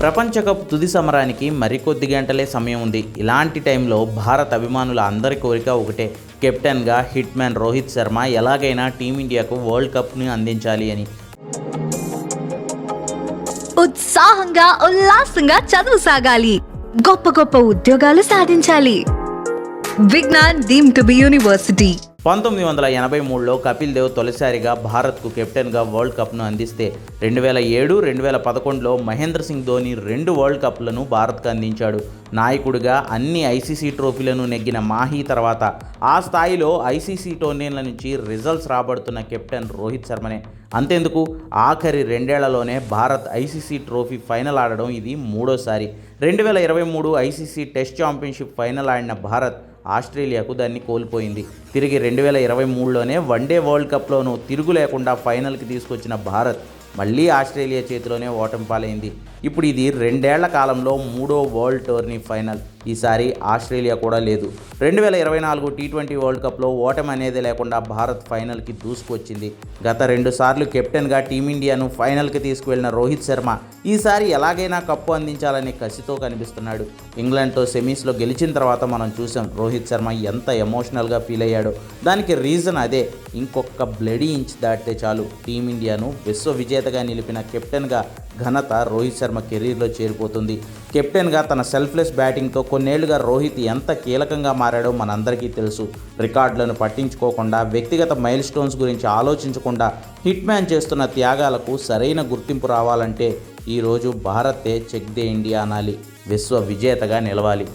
ప్రపంచ కప్ తుది సమరానికి మరికొద్ది గంటలే సమయం ఉంది. ఇలాంటి టైంలో భారత్ అభిమానుల అందరి కోరిక ఒకటే. కెప్టెన్గా హిట్ మ్యాన్ రోహిత్ శర్మ ఎలాగైనా టీమిండియాకు వరల్డ్ కప్ని అందించాలి అని. ఉత్సాహంగా ఉల్లాసంగా చదువు సాగాలి. గొప్ప గొప్ప ఉద్యోగాలు సాధించాలి. Vignan deemed to be university. పంతొమ్మిది వందల ఎనభై మూడులో కపిల్ దేవ్ తొలిసారిగా భారత్కు కెప్టెన్గా వరల్డ్ కప్ను అందిస్తే రెండు వేల ఏడు రెండు వేల పదకొండులో మహేంద్ర సింగ్ ధోని రెండు వరల్డ్ కప్లను భారత్కు అందించాడు. నాయకుడిగా అన్ని ఐసీసీ ట్రోఫీలను నెగ్గిన మాహీ తర్వాత ఆ స్థాయిలో ఐసీసీ టోర్నీల నుంచి రిజల్ట్స్ రాబడుతున్న కెప్టెన్ రోహిత్ శర్మనే. అంతెందుకు ఆఖరి రెండేళ్ళలోనే భారత్ ఐసీసీ ట్రోఫీ ఫైనల్ ఆడడం ఇది మూడోసారి. రెండు వేల ఇరవై మూడు ఐసీసీ టెస్ట్ ఛాంపియన్షిప్ ఫైనల్ ఆడిన భారత్ ఆస్ట్రేలియాకు దాన్ని కోల్పోయింది. తిరిగి రెండు వేల ఇరవై మూడులోనే వన్డే వరల్డ్ కప్లోనూ తిరుగు లేకుండా ఫైనల్కి తీసుకొచ్చిన భారత్ మళ్ళీ ఆస్ట్రేలియా చేతిలోనే ఓటమి పాలైంది. ఇప్పుడు ఇది రెండేళ్ళ కాలంలో మూడో వరల్డ్ టోర్నీ ఫైనల్. ఈసారి ఆస్ట్రేలియా కూడా లేదు. రెండు వేల ఇరవై నాలుగు టీ ట్వంటీ వరల్డ్ కప్లో ఓటమి అనేది లేకుండా భారత్ ఫైనల్కి దూసుకొచ్చింది. గత రెండు సార్లు కెప్టెన్గా టీమిండియాను ఫైనల్కి తీసుకువెళ్ళిన రోహిత్ శర్మ ఈసారి ఎలాగైనా కప్పు అందించాలని కసితో కనిపిస్తున్నాడు. ఇంగ్లాండ్తో సెమీస్లో గెలిచిన తర్వాత మనం చూసాం రోహిత్ శర్మ ఎంత ఎమోషనల్గా ఫీల్ అయ్యాడో. దానికి రీజన్ అదే. ఇంకొక బ్లడీ ఇంచ్ దాటితే చాలు టీమిండియాను విశ్వ విజేతగా నిలిపిన కెప్టెన్గా ఘనత రోహిత్ శర్మ కెరీర్లో చేరిపోతుంది. కెప్టెన్గా తన సెల్ఫ్లెస్ బ్యాటింగ్తో కొన్నేళ్ళుగా రోహిత్ ఎంత కీలకంగా మారాడో మనందరికీ తెలుసు. రికార్డులను పట్టించుకోకుండా వ్యక్తిగత మైల్ స్టోన్స్ గురించి ఆలోచించకుండా హిట్ మ్యాన్ చేస్తున్న త్యాగాలకు సరైన గుర్తింపు రావాలంటే ఈరోజు భారతే చెక్ దే ఇండియా అనాలి. విశ్వ విజేతగా నిలవాలి.